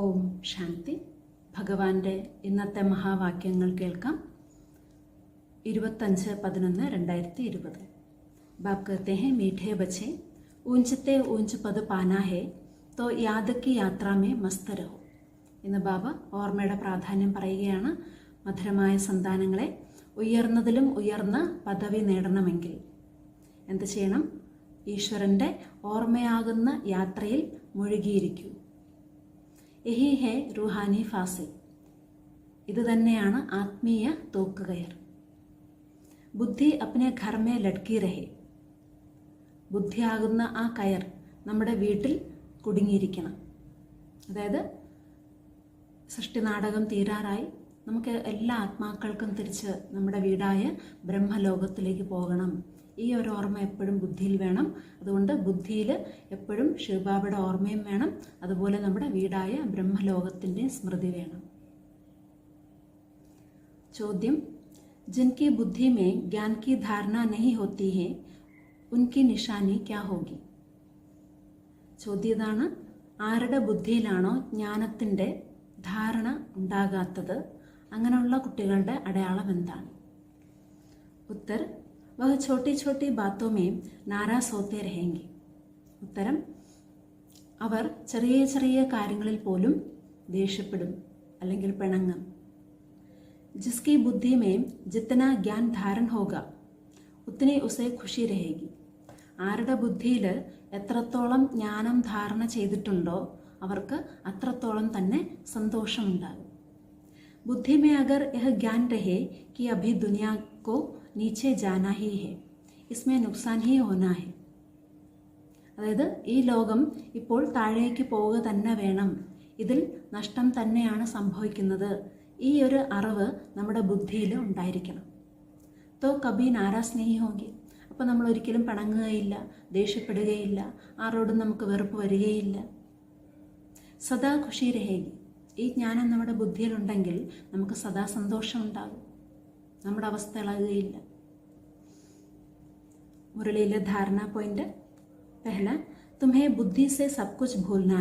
ഓം ശാന്തി ഭഗവാന്റെ ഇന്നത്തെ മഹാവാക്യങ്ങൾ കേൾക്കാം ഇരുപത്തഞ്ച് പതിനൊന്ന് രണ്ടായിരത്തി ഇരുപത് ബാപ് कहते हैं मीठे बच्चे ഊഞ്ചത്തെ ഊഞ്ച് പത് പാനാ ഹേ തോ യാദക്കി യാത്രാമേ മസ്ത് രഹോ ഇന്ന് ബാബ ഓർമ്മയുടെ പ്രാധാന്യം പറയുകയാണ് മധുരമായ സന്താനങ്ങളെ ഉയർന്നതിലും ഉയർന്ന പദവി നേടണമെങ്കിൽ എന്ത് ചെയ്യണം ഈശ്വരൻ്റെ ഓർമ്മയാകുന്ന യാത്രയിൽ മുഴുകിയിരിക്കൂ യഹി ഹേ റുഹാനി ഫാസിൽ. ഇത് തന്നെയാണ് ആത്മീയ തോക്കുകയർ. ബുദ്ധി അപ്നെ ഘർമേ ലഡ്കി രഹേ. ബുദ്ധിയാകുന്ന ആ കയർ നമ്മുടെ വീട്ടിൽ കുടുങ്ങിയിരിക്കണം. അതായത് സൃഷ്ടിനാടകം തീരാറായി നമുക്ക് എല്ലാ ആത്മാക്കൾക്കും തിരിച്ച് നമ്മുടെ വീടായ ബ്രഹ്മലോകത്തിലേക്ക് പോകണം. ഈ ഒരു ഓർമ്മ എപ്പോഴും ബുദ്ധിയിൽ വേണം അതുകൊണ്ട് ബുദ്ധിയിൽ എപ്പോഴും ശിവബാബയുടെ ഓർമ്മയും വേണം അതുപോലെ നമ്മുടെ വീടായ ബ്രഹ്മലോകത്തിൻ്റെ സ്മൃതി വേണം ചോദ്യം जिनकी बुद्धि में ज्ञान की धारणा नहीं होती है ഉൻകി നിഷാനി ക്യാ ഹോഗി ചോദ്യം ഇതാണ് ആരുടെ ബുദ്ധിയിലാണോ ജ്ഞാനത്തിൻ്റെ ധാരണ ഉണ്ടാകാത്തത് അങ്ങനെയുള്ള കുട്ടികളുടെ അടയാളം എന്താണ് ഉത്തർ വഹ ഛോട്ടി ഛോട്ടി ബാത്തോമേ നാരാസ് ഹോത്തെ രഹേങ്കി ഉത്തരം അവർ ചെറിയ ചെറിയ കാര്യങ്ങളിൽ പോലും ദേഷ്യപ്പെടും അല്ലെങ്കിൽ പിണങ്ങും जिसकी बुद्धि में जितना ज्ञान धारण होगा ഉത്തിനെ ഉസേ ഖുഷി രഹേഗി ആരുടെ ബുദ്ധിയിൽ എത്രത്തോളം ജ്ഞാനം ധാരണ ചെയ്തിട്ടുണ്ടോ അവർക്ക് അത്രത്തോളം തന്നെ സന്തോഷമുണ്ടാകും ബുദ്ധി മേ അഗർ യഹ ജ്ഞാൻ രഹേ कि अभी दुनिया को നീച്ചെ ജാന ഹി ഹെ ഇസ്മേ നുക്സാൻ ഹി ഓനാ ഹെ അതായത് ഈ ലോകം ഇപ്പോൾ താഴേക്ക് പോവുക തന്നെ വേണം. ഇതിൽ നഷ്ടം തന്നെയാണ് സംഭവിക്കുന്നത്. ഈ ഒരു അറിവ് നമ്മുടെ ബുദ്ധിയിൽ ഉണ്ടായിരിക്കണം. തോ കബി നാരാസ് നെയ് അപ്പോൾ നമ്മൾ ഒരിക്കലും പണങ്ങുകയില്ല ദേഷ്യപ്പെടുകയില്ല ആരോടും നമുക്ക് വെറുപ്പ് വരികയില്ല. സദാ ഖുഷി രഹേഗി ഈ ജ്ഞാനം നമ്മുടെ ബുദ്ധിയിലുണ്ടെങ്കിൽ നമുക്ക് സദാ സന്തോഷം ഉണ്ടാകും നമ്മുടെ അവസ്ഥ ഇളകുകയില്ല. മുരളിയിലെ ധാരണ പോയിന്റ് പെഹല തുമേ ബുദ്ധി സെ സബ് കുച്ച് ഭൂൽന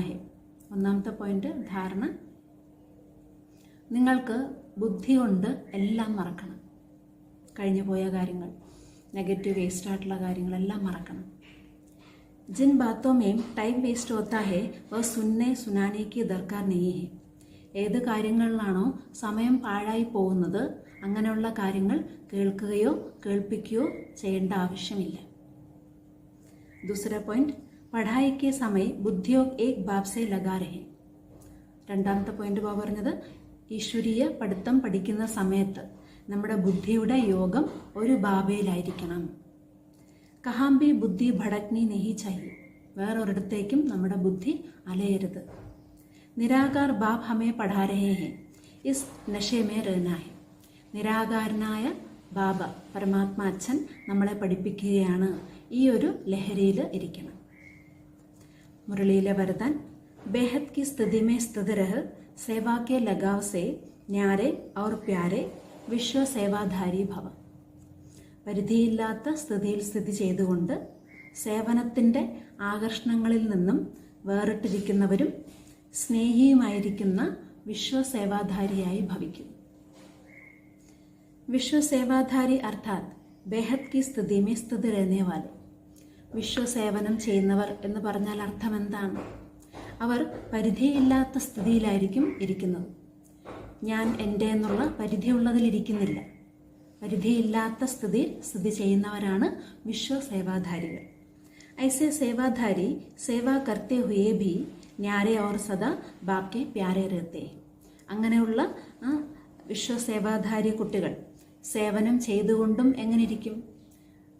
ഒന്നാമത്തെ പോയിന്റ് ധാരണ. നിങ്ങൾക്ക് ബുദ്ധി കൊണ്ട് എല്ലാം മറക്കണം. കഴിഞ്ഞു പോയ കാര്യങ്ങൾ നെഗറ്റീവ് വേസ്റ്റ് ആയിട്ടുള്ള കാര്യങ്ങളെല്ലാം മറക്കണം. ജിൻ में टाइम ടൈം വേസ്റ്റ് ഓത്താഹേ ഹേ വ സുന്നെ സുനാനേക്ക് ദർക്കാർ നെയ്യേ ഹേ. ഏത് കാര്യങ്ങളിലാണോ സമയം പാഴായി പോകുന്നത് അങ്ങനെയുള്ള കാര്യങ്ങൾ കേൾക്കുകയോ കേൾപ്പിക്കുകയോ ചെയ്യേണ്ട ആവശ്യമില്ല. ദൂസര പോയിന്റ് പഠായിക്ക് സമയ ബുദ്ധിയോ ഏക് ബാബ്സെ ലഗാ രഹേ രണ്ടാമത്തെ പോയിന്റ് ബാബ പറഞ്ഞത് ഈശ്വരീയ പഠിത്തം പഠിക്കുന്ന സമയത്ത് നമ്മുടെ ബുദ്ധിയുടെ യോഗം ഒരു ബാബയിലായിരിക്കണം കഹാംബി ബുദ്ധി ഭടക്നി നെഹി ചായി വേറൊരിടത്തേക്കും നമ്മുടെ ബുദ്ധി അലയരുത്. നിരാകാർ ബാബ് ഹമേ പഠാ രഹേ ഹെ ഇസ് നഷേമേ രഹനാ ഹെ നിരാകാരനായ ബാബ പരമാത്മാ അച്ഛൻ നമ്മളെ പഠിപ്പിക്കുകയാണ്। ഈ ഒരു ലഹരിയിൽ ഇരിക്കണം। മുരളിയിലെ വരതൻ ബേഹത് കി സ്ഥിതി മേ സ്ഥിതരഹ് സേവാക്കെ ലഗാവ് സേ ഞാരെ ഔർ പ്യാരെ വിശ്വ സേവാധാരി ഭവ। പരിധിയില്ലാത്ത സ്ഥിതിയിൽ സ്ഥിതി ചെയ്തുകൊണ്ട് സേവനത്തിന്റെ ആകർഷണങ്ങളിൽ നിന്നും വേറിട്ടിരിക്കുന്നവരും സ്നേഹിയുമായിരിക്കുന്ന വിശ്വസേവാധാരിയായി ഭവിക്കും വിശ്വസേവാധാരി അർത്ഥാത് ബേഹത് കി സ്ഥിതി മേ സ്ഥിതി രഹനേവാലെ വിശ്വസേവനം ചെയ്യുന്നവർ എന്ന് പറഞ്ഞാൽ അർത്ഥം എന്താണ്? അവർ പരിധിയില്ലാത്ത സ്ഥിതിയിലായിരിക്കും ഇരിക്കുന്നത്. ഞാൻ എന്റെ എന്നുള്ള പരിധിയുള്ളതിലിരിക്കുന്നില്ല പരിധിയില്ലാത്ത സ്ഥിതിയിൽ സ്ഥിതി ചെയ്യുന്നവരാണ് വിശ്വസേവാധാരികൾ. ഐസെ സേവാധാരി സേവാ കർത്തെ ഹുയേ ഭി ന്യാരെ ഓർ സദാ ബാക്കെ പ്യാരെ രത്തെ അങ്ങനെയുള്ള വിശ്വസേവാധാരി കുട്ടികൾ സേവനം ചെയ്തുകൊണ്ടും എങ്ങനെ ഇരിക്കും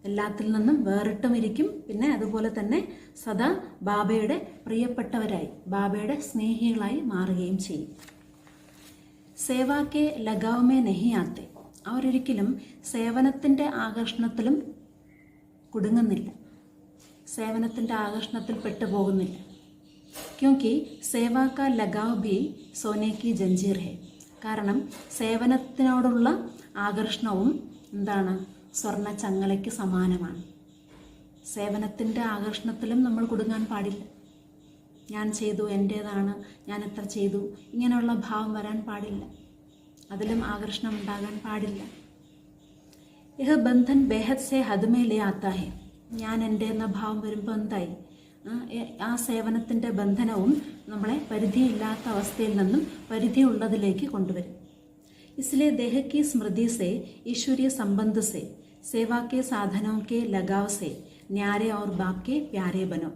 എല്ലാത്തിൽ നിന്നും വേറിട്ടും ഇരിക്കും. പിന്നെ അതുപോലെ തന്നെ സദാ ബാബയുടെ പ്രിയപ്പെട്ടവരായി ബാബയുടെ സ്നേഹികളായി മാറുകയും ചെയ്യും. സേവാക്കെ ലഗാവുമേ നെഹിയാത്തെ അവരൊരിക്കലും സേവനത്തിന്റെ ആകർഷണത്തിലും കുടുങ്ങുന്നില്ല. സേവനത്തിന്റെ ആകർഷണത്തിൽ പെട്ടുപോകുന്നില്ല. ക്യോങ്കി സേവാക്ക ലഗാവ് ഭി സോനേക്ക് ജഞ്ചീർ ഹെ കാരണം സേവനത്തിനോടുള്ള ആകർഷണവും എന്താണ്? സ്വർണ ചങ്ങലയ്ക്ക് സമാനമാണ്. സേവനത്തിന്റെ ആകർഷണത്തിലും നമ്മൾ കൊടുങ്ങാൻ പാടില്ല. ഞാൻ ചെയ്തു എന്റേതാണ് ഞാൻ എത്ര ചെയ്തു ഇങ്ങനെയുള്ള ഭാവം വരാൻ പാടില്ല. അതിലും ആകർഷണം ഉണ്ടാകാൻ പാടില്ല. ഇഹ ബന്ധൻ ബേഹത് സേ ഹദ്മേ ലേ ആത്താ ഹെ ഞാൻ എന്റെ എന്ന ഭാവം വരുമ്പോൾ എന്തായി? ആ, എ- ആ സേവനത്തിൻ്റെ ബന്ധനവും നമ്മളെ പരിധിയില്ലാത്ത അവസ്ഥയിൽ നിന്നും പരിധിയുള്ളതിലേക്ക് കൊണ്ടുവരും इसलिए देह की स्मृति से ईश्वरीय संबंध से सेवा के साधनों के लगाव से ന്യാരെ और बाप के प्यारे बनो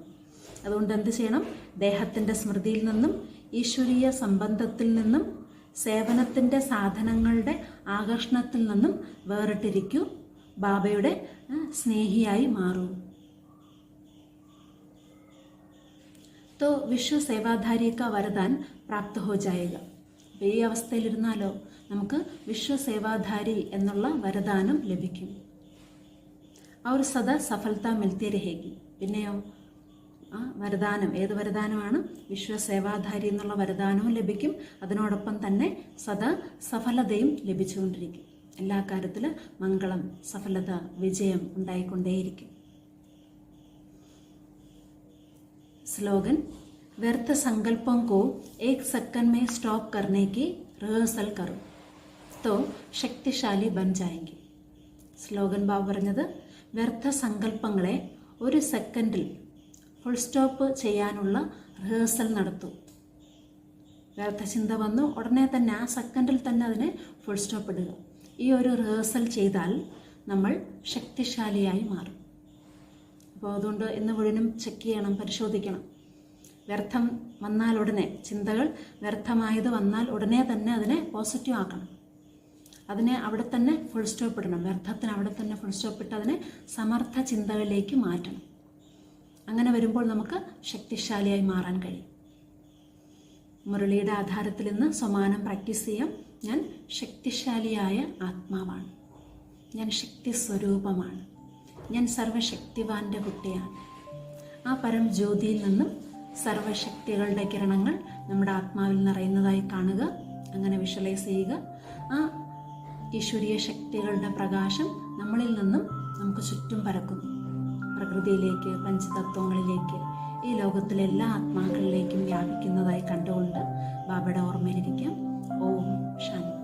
അതുകൊണ്ട് എന്ത് ചെയ്യണം ദേഹത്തിൻ്റെ സ്മൃതിയിൽ നിന്നും ഈശ്വരീയ സംബന്ധത്തിൽ നിന്നും സേവനത്തിൻ്റെ സാധനങ്ങളുടെ ആകർഷണത്തിൽ നിന്നും വേറിട്ടിരിക്കൂ ബാബയുടെ ആ, സ്നേഹിയായി മാറൂ तो വിശ്വ സേവാധാരിക്ക വരദാൻ പ്രാപ്ത ഹോ ജായക. ഈ അവസ്ഥയിലിരുന്നാലോ നമുക്ക് വിശ്വ സേവാധാരി എന്നുള്ള വരദാനം ലഭിക്കും. അവർ സദാ സഫലത മിൽത്തി രഹേകി പിന്നെയോ ആ വരദാനം ഏത് വരദാനമാണ്? വിശ്വ സേവാധാരി എന്നുള്ള വരദാനവും ലഭിക്കും. അതിനോടൊപ്പം തന്നെ സദാ സഫലതയും ലഭിച്ചുകൊണ്ടിരിക്കും. എല്ലാ കാര്യത്തിലും മംഗളം സഫലത വിജയം ഉണ്ടായിക്കൊണ്ടേയിരിക്കും. स्लोगन व्यर्थ संकल्पों को एक सेकंड में स्टॉप करने की रिहर्सल करो तो ശക്തിശാലി ബൻ ജായെങ്കിൽ സ്ലോഗൻ ബാബു പറഞ്ഞത് വ്യർത്ഥ സങ്കല്പങ്ങളെ ഒരു സെക്കൻഡിൽ ഫുൾ സ്റ്റോപ്പ് ചെയ്യാനുള്ള റിഹേഴ്സൽ നടത്തൂ വ്യർത്ഥചിന്ത വന്നു ഉടനെ തന്നെ ആ സെക്കൻഡിൽ തന്നെ അതിനെ ഫുൾ സ്റ്റോപ്പ് ഇടുക ഈ ഒരു റിഹേഴ്സൽ ചെയ്താൽ നമ്മൾ ശക്തിശാലിയായി മാറും അപ്പോൾ അതുകൊണ്ട് ഇന്ന് മുഴുവനും ചെക്ക് ചെയ്യണം പരിശോധിക്കണം. വ്യർത്ഥം വന്നാൽ ഉടനെ ചിന്തകൾ വ്യർത്ഥമായത് വന്നാൽ ഉടനെ തന്നെ അതിനെ പോസിറ്റീവ് ആക്കണം. അതിനെ അവിടെ തന്നെ ഫുൾ സ്റ്റോപ്പ് ഇടണം. വ്യർത്ഥത്തിന് അവിടെ തന്നെ ഫുൾ സ്റ്റോപ്പ് ഇട്ട് അതിനെ സമർത്ഥ ചിന്തകളിലേക്ക് മാറ്റണം. അങ്ങനെ വരുമ്പോൾ നമുക്ക് ശക്തിശാലിയായി മാറാൻ കഴിയും. മുരളിയുടെ ആധാരത്തിൽ നിന്ന് സമാനം പ്രാക്ടീസ് ചെയ്യാം. ഞാൻ ശക്തിശാലിയായ ആത്മാവാണ്. ഞാൻ ശക്തി സ്വരൂപമാണ്. ഞാൻ സർവശക്തിവാന്റെ കുട്ടിയാണ്. ആ പരം ജ്യോതിയിൽ നിന്നും സർവശക്തികളുടെ കിരണങ്ങൾ നമ്മുടെ ആത്മാവിൽ നിറയുന്നതായി കാണുക അങ്ങനെ വിഷ്വലൈസ് ചെയ്യുക. ആ ഈശ്വരീയ ശക്തികളുടെ പ്രകാശം നമ്മളിൽ നിന്നും നമുക്ക് ചുറ്റും പരക്കുന്നു പ്രകൃതിയിലേക്ക് പഞ്ചതത്വങ്ങളിലേക്ക് ഈ ലോകത്തിലെ എല്ലാ ആത്മാക്കളിലേക്കും വ്യാപിക്കുന്നതായി കണ്ടുകൊണ്ട് ബാബയുടെ ഓർമ്മയിലിരിക്കാം. ഓം